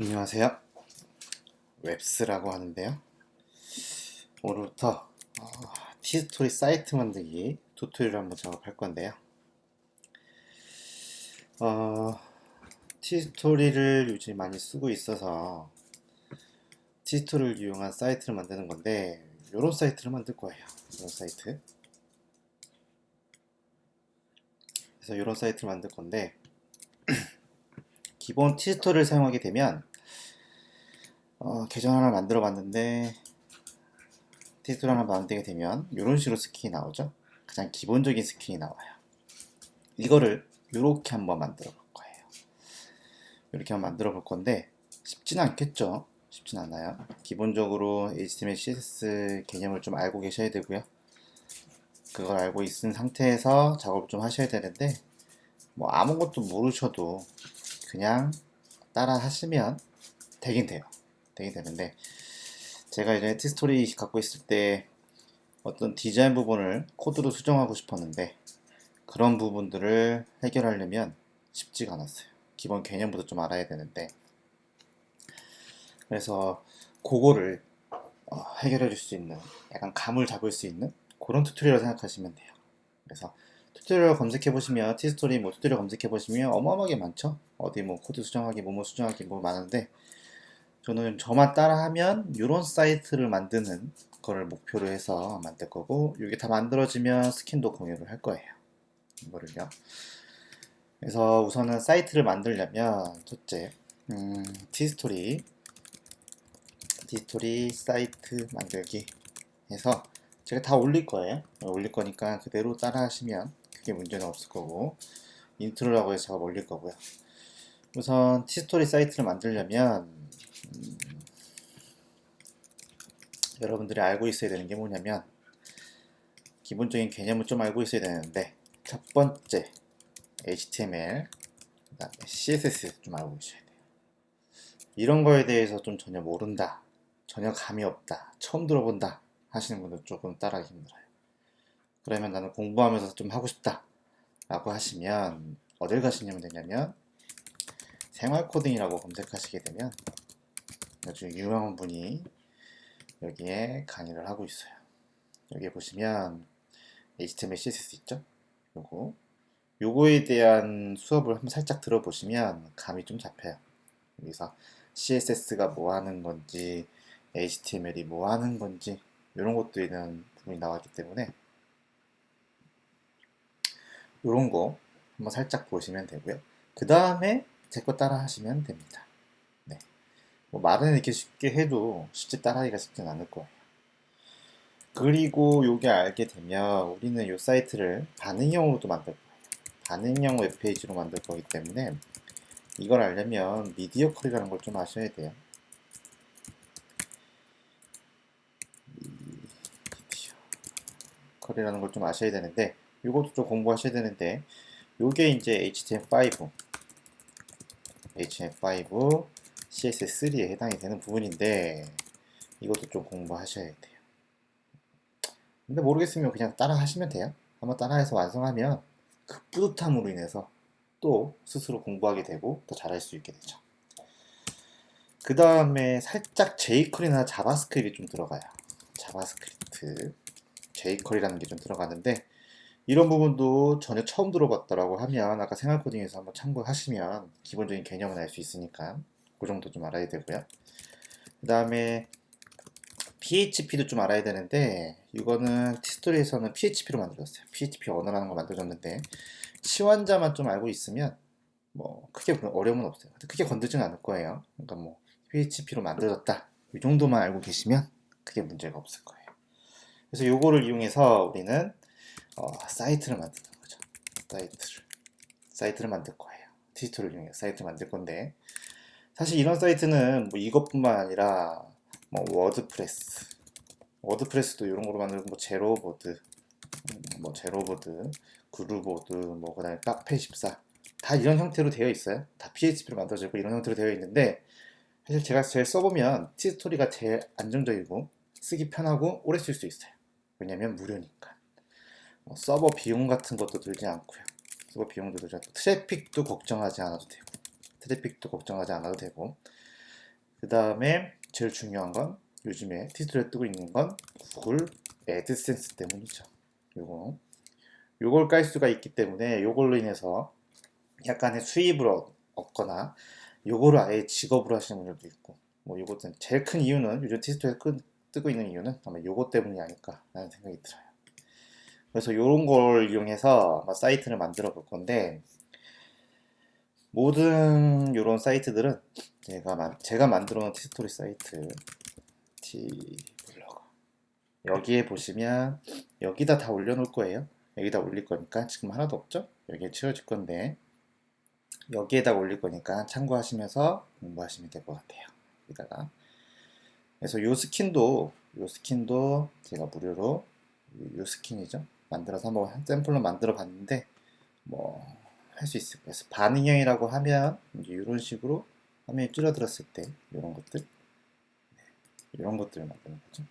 안녕하세요. 웹스라고 하는데요. 오늘부터 어, 티스토리 사이트 만들기 튜토리얼 한번 작업할 건데요. 어, 티스토리를 요즘 많이 쓰고 있어서 티스토리를 이용한 사이트를 만드는 건데 이런 사이트를 만들 거예요. 이런 사이트. 그래서 이런 사이트를 만들 건데 기본 티스토리를 사용하게 되면 어, 계정 하나 만들어 봤는데 티스토리 하나 만들게 되면 이런 식으로 스킨이 나오죠? 가장 기본적인 스킨이 나와요. 이거를 이렇게 한번 만들어 볼 거예요. 이렇게 한번 만들어 볼 건데 쉽진 않겠죠? 쉽진 않아요. 기본적으로 HTML, CSS 개념을 좀 알고 계셔야 되고요. 그걸 알고 있은 상태에서 작업을 좀 하셔야 되는데 뭐 아무것도 모르셔도 그냥 따라 하시면 되긴 돼요. 되긴 되는데 제가 이제 티스토리 갖고 있을 때 어떤 디자인 부분을 코드로 수정하고 싶었는데 그런 부분들을 해결하려면 쉽지가 않았어요. 기본 개념부터 좀 알아야 되는데 그래서 그거를 어, 해결해 줄 수 있는 약간 감을 잡을 수 있는 그런 튜토리얼 생각하시면 돼요. 그래서 튜토리얼 검색해 보시면 티스토리 뭐 튜토리얼 검색해 보시면 어마어마하게 많죠. 어디 뭐 코드 수정하기 뭐뭐 수정하기 뭐 많은데 저는 저만 따라하면 이런 사이트를 만드는 거를 목표로 해서 만들 거고 이게 다 만들어지면 스킨도 공유를 할 거예요. 이거를요. 그래서 우선은 사이트를 만들려면 첫째 음, 티스토리 티스토리 사이트 만들기 해서 제가 다 올릴 거예요. 올릴 거니까 그대로 따라 하시면 크게 문제는 없을 거고 인트로라고 해서 올릴 거고요. 우선 티스토리 사이트를 만들려면 음, 여러분들이 알고 있어야 되는 게 뭐냐면 기본적인 개념을 좀 알고 있어야 되는데 첫 번째 HTML CSS 좀 알고 계셔야 돼요. 이런 거에 대해서 좀 전혀 모른다, 전혀 감이 없다, 처음 들어본다 하시는 분들 조금 따라하기 힘들어요. 그러면 나는 공부하면서 좀 하고 싶다 라고 하시면 어딜 가시면 되냐면 생활 코딩이라고 검색하시게 되면 아주 유명한 분이 여기에 강의를 하고 있어요. 여기 보시면 HTML, CSS 있죠? 요거 요거에 대한 수업을 한번 살짝 들어보시면 감이 좀 잡혀요. 여기서 CSS가 뭐 하는 건지 HTML이 뭐 하는 건지 이런 것들에 대한 부분이 나왔기 때문에 이런 거 한번 살짝 보시면 되고요. 그 다음에 제 거 따라 하시면 됩니다. 네. 뭐 말은 이렇게 쉽게 해도 실제 따라하기가 쉽진 않을 거예요. 그리고 요게 알게 되면 우리는 이 사이트를 반응형으로도 만들 거예요. 반응형 웹페이지로 만들 거기 때문에 이걸 알려면 미디어 컬이라는 걸 좀 아셔야 돼요. 미디어 컬이라는 걸 좀 아셔야 되는데 이것도 좀 공부하셔야 되는데 요게 이제 HTML5 HTML5 CSS3에 해당이 되는 부분인데 이것도 좀 공부하셔야 돼요. 근데 모르겠으면 그냥 따라 하시면 돼요. 한번 따라해서 완성하면 그 뿌듯함으로 인해서 또 스스로 공부하게 되고 더 잘할 수 있게 되죠. 그 다음에 살짝 jQuery나 자바스크립트이 좀 들어가요. 자바스크립트, jQuery라는 게 좀 들어가는데 이런 부분도 전혀 처음 들어봤다라고 하면 아까 생활 코딩에서 한번 참고하시면 기본적인 개념은 알 수 있으니까 그 정도 좀 알아야 되고요. 그 다음에 PHP도 좀 알아야 되는데 이거는 티스토리에서는 PHP로 만들었어요. PHP 언어라는 걸 만들어줬는데 시환자만 좀 알고 있으면 뭐 크게 어려움은 없어요. 크게 건들지는 않을 거예요. 그러니까 뭐 PHP로 만들어졌다 이 정도만 알고 계시면 크게 문제가 없을 거예요. 그래서 이거를 이용해서 우리는 어, 사이트를 만드는 거죠. 사이트를 사이트를 만들 거예요. 디지털을 이용해서 사이트 만들 건데 사실 이런 사이트는 뭐 이것뿐만 아니라 뭐 워드프레스 워드프레스도 이런 거로 만들고 뭐 제로보드 뭐 제로보드 그루보드 뭐 그다음에 카페 14 다 이런 형태로 되어 있어요. 다 PHP로 만들어지고 이런 형태로 되어 있는데 사실 제가 제일 써보면 티스토리가 제일 안정적이고 쓰기 편하고 오래 쓸 수 있어요. 왜냐면 무료니까. 뭐 서버 비용 같은 것도 들지 않고요. 서버 비용도 들지 않고 트래픽도 걱정하지 않아도 되고 트래픽도 걱정하지 않아도 되고 그 다음에 제일 중요한 건 요즘에 티스토리에 뜨고 있는 건 구글 애드센스 때문이죠. 요거 요걸 깔 수가 있기 때문에 요걸로 인해서 약간의 수입을 얻- 얻거나 요거를 아예 직업으로 하시는 분들도 있고 뭐 요것은 제일 큰 이유는 요즘 티스토리에 끄- 뜨고 있는 이유는 아마 요것 때문이 아닐까라는 생각이 들어요. 그래서 요런 걸 이용해서 사이트를 만들어 볼 건데 모든 요런 사이트들은 제가 만, 제가 만들어 놓은 티스토리 사이트 티 블로그 여기에 보시면 여기다 다 올려놓을 거예요. 여기다 올릴 거니까 지금 하나도 없죠? 여기에 채워질 건데 여기에다 올릴 거니까 참고하시면서 공부하시면 될 것 같아요. 여기다가 그래서 요 스킨도 요 스킨도 제가 무료로 요- 요 스킨이죠. 만들어서 한번 샘플로 만들어 봤는데 뭐 할 수 있을 거예요. 반응형이라고 하면 이런 식으로 화면이 줄어들었을 때 이런 것들 네, 이런 것들을 만드는 거죠.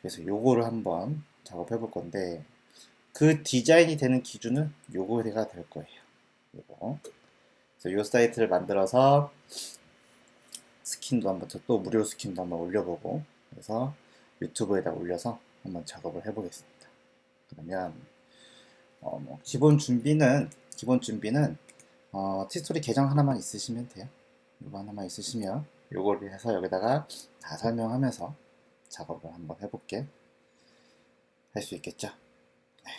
그래서 요거를 한번 작업해 볼 건데 그 디자인이 되는 기준은 요거가 될 거예요. 요거. 그래서 요 사이트를 만들어서 스킨도 한번 또- 또 무료 스킨도 한번 올려보고 그래서 유튜브에다 올려서 한번 작업을 해보겠습니다. 그러면 어, 뭐 기본 준비는 기본 준비는 어, 티스토리 계정 하나만 있으시면 돼요. 이거 하나만 있으시면 요거를 해서 여기다가 다 설명하면서 작업을 한번 해볼게 할 수 있겠죠? 네.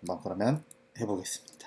한번 그러면 해보겠습니다.